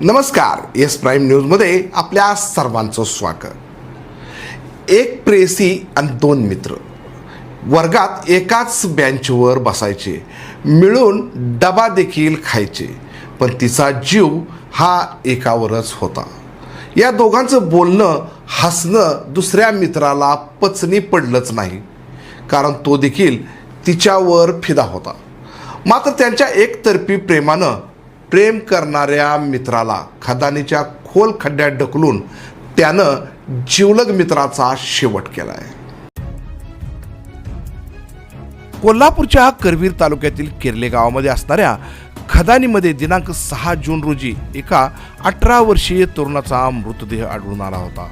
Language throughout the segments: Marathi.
नमस्कार एस प्राईम न्यूजमध्ये आपल्या सर्वांचं स्वागत. एक प्रेसी आणि दोन मित्र. वर्गात एकाच बेंचवर बसायचे. मिळून डबा देखील खायचे. पण तिचा जीव हा एकावरच होता. या दोघांचं बोलणं हसणं दुसऱ्या मित्राला पचनी पडलंच नाही. कारण तो देखील तिच्यावर फिदा होता. मात्र त्यांच्या एकतर्फी प्रेमानं प्रेम करणाऱ्या मित्राला खदानीच्या खोल खड्ड्यात ढकलून त्यानं जिवलग मित्राचा शेवट केलाय. कोल्हापूरच्या करवीर तालुक्यातील किर्ले गावामध्ये असणाऱ्या खदानीमध्ये दिनांक सहा जून रोजी एका अठरा वर्षीय तरुणाचा मृतदेह आढळून आला होता.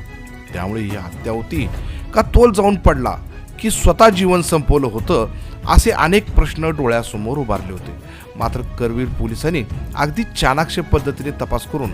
त्यामुळे ही हत्या होती का तोल जाऊन पडला की स्वतः जीवन संपवलं होतं असे अनेक प्रश्न डोळ्यासमोर उभारले होते. मात्र करवीर पोलिसांनी अगदी चाणाक्ष पद्धतीने तपास करून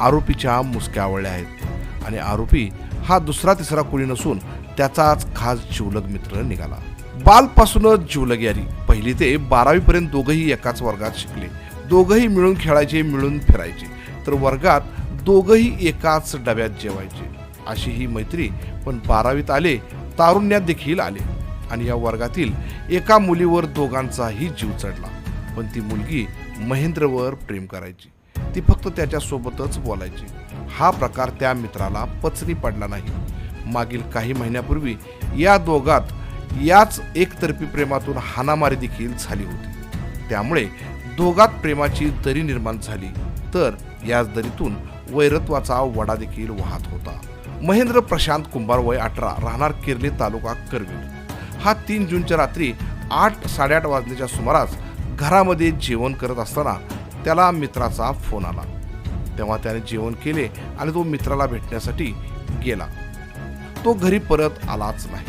आरोपीच्या मुसक्या आवळल्या आहेत. आणि आरोपी हा दुसरा तिसरा कोणी नसून त्याचाच खास जिवलग मित्र निघाला. बालपासूनच जिवलग यारी. पहिली ते बारावी पर्यंत दोघंही एकाच वर्गात शिकले. दोघंही मिळून खेळायचे मिळून फिरायचे. तर वर्गात दोघंही एकाच डब्यात जेवायचे. अशी ही मैत्री पण बारावीत आले तारुण्यात देखील आले. आणि या वर्गातील एका मुलीवर दोघांचाही जीव चढला. पण ती मुलगी महेंद्रवर प्रेम करायची. ती फक्त त्याच्यासोबतच बोलायची. हा प्रकार त्या मित्राला पचनी पडला नाही. मागील काही महिन्यापूर्वी या दोघात याच एकतर्फी प्रेमातून हाणामारी देखील झाली होती. त्यामुळे दोघात प्रेमाची दरी निर्माण झाली. तर याच दरीतून वैरत्वाचा वडा देखील वाहत होता. महेंद्र प्रशांत कुंभार वय अठरा राहणार किर्ली तालुका करवीर हा तीन जूनच्या रात्री आठ साडेआठ वाजण्याच्या सुमारास घरामध्ये जेवण करत असताना त्याला मित्राचा फोन आला. तेव्हा त्याने जेवण केले आणि तो मित्राला भेटण्यासाठी गेला. तो घरी परत आलाच नाही.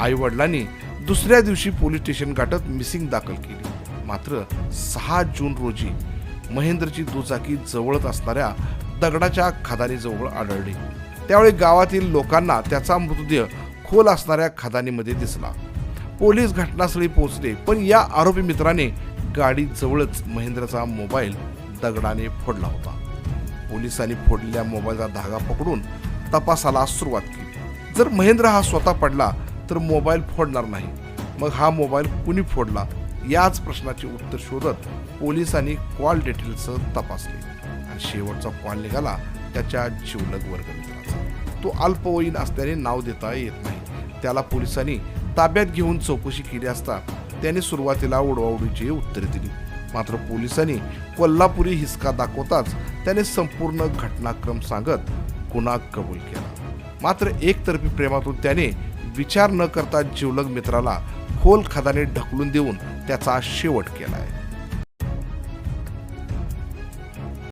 आई वडिलांनी दुसऱ्या दिवशी पोलीस स्टेशन गाठत मिसिंग दाखल केली. मात्र सहा जून रोजी महेंद्रची दुचाकी जवळच असणाऱ्या दगडाच्या खदानीजवळ आढळली. त्यावेळी गावातील लोकांना त्याचा मृतदेह खोल असणाऱ्या खदानीमध्ये दिसला. पोलीस घटनास्थळी पोहोचले पण या आरोपी मित्राने गाडी जवळच महेंद्रचा मोबाईल दगडाने फोडला होता. पोलिसांनी फोडलेल्या मोबाईलचा धागा पकडून तपासाला सुरुवात केली. जर महेंद्र हा स्वतः पडला तर मोबाईल फोडणार नाही. मग हा मोबाईल कुणी फोडला? याच प्रश्नाचे उत्तर शोधत पोलिसांनी कॉल डिटेल्स तपासले. आणि शेवटचा कॉल निघाला त्याच्या जीवलग वर्ग मित्राचा तो अल्पवयीन असल्याने नाव देता येत नाही. त्याला पोलिसांनी ताब्यात घेऊन चौकशी केली असता त्याने सुरुवातीला उडवाउडीची उत्तरे दिली. मात्र पोलिसांनी कोल्हापुरी हिसका दाखवताच त्याने संपूर्ण घटनाक्रम सांगत गुन्हा कबूल केला. मात्र एकतर्फी प्रेमातून त्याने विचार न करता जिवलग मित्राला खोल खदाने ढकलून देऊन त्याचा शेवट केला आहे